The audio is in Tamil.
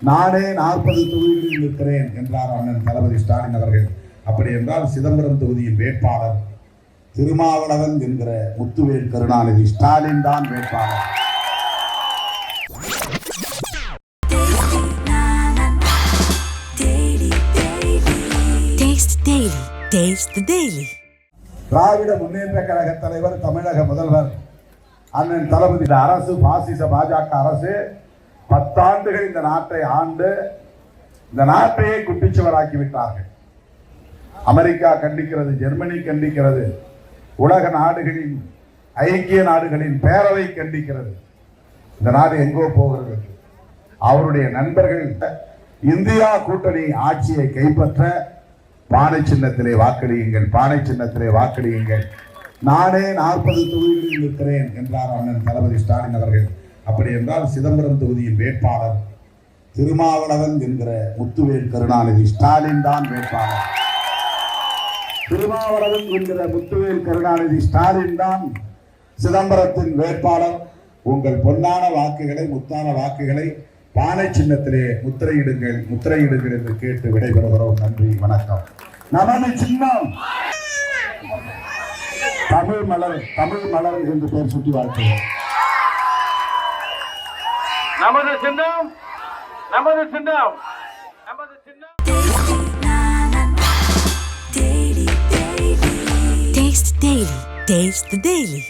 நானே நாற்பது தொகுதிகளில் நிற்கிறேன் என்றார் அண்ணன் தளபதி ஸ்டாலின் அவர்கள். அப்படி என்றால் சிதம்பரம் தொகுதியின் வேட்பாளர் திருமாவளவன் என்கிற முத்துவேல் கருணாநிதி ஸ்டாலின் தான் வேட்பாளர். திராவிட முன்னேற்ற கழக தலைவர் தமிழக முதல்வர் அண்ணன் தளபதி அரசு பாசிச பாஜக அரசு பத்தாண்டுகள் இந்த நாட்டை ஆண்டு இந்த நாட்டையே குட்டிச்சுவராக்கி விட்டார்கள் அமெரிக்கா கண்டிக்கிறது ஜெர்மனி கண்டிக்கிறது உலக நாடுகளின் ஐக்கிய நாடுகளின் பேரவை கண்டிக்கிறது. இந்த நாடு எங்கோ போகிறது? அவருடைய நண்பர்கள் இந்தியா கூட்டணி ஆட்சியை கைப்பற்ற பானை சின்னத்திலே வாக்களியுங்கள் பானை சின்னத்திலே வாக்களியுங்கள். நானே நாற்பது தொகுதிகளில் இருக்கிறேன் என்றார் அண்ணன் தளபதி ஸ்டாலின் அவர்கள். அப்படி என்றால் சிதம்பரம் தொகுதியின் வேட்பாளர் திருமாவளவன் என்கிற முத்துவேல் கருணாநிதி ஸ்டாலின் தான் வேட்பாளர். திருமாவளவன் என்கிற முத்துவேல் கருணாநிதி ஸ்டாலின் தான் சிதம்பரத்தின் வேட்பாளர். உங்கள் பொன்னான வாக்குகளை முத்தான வாக்குகளை பானை சின்னத்திலே முத்திரையிடுங்கள் முத்திரையிடுங்கள் என்று கேட்டு விடைபெறுகிறோம். நன்றி வணக்கம். நமது சின்னம். தமிழ் மலர் தமிழ் மலர் என்று பெயர் சுட்டி வாழ்த்துகிறோம். నమోదు చిన్నాం నమోదు చిన్నాం నమోదు చిన్నాం Taste Daily. Taste the Daily.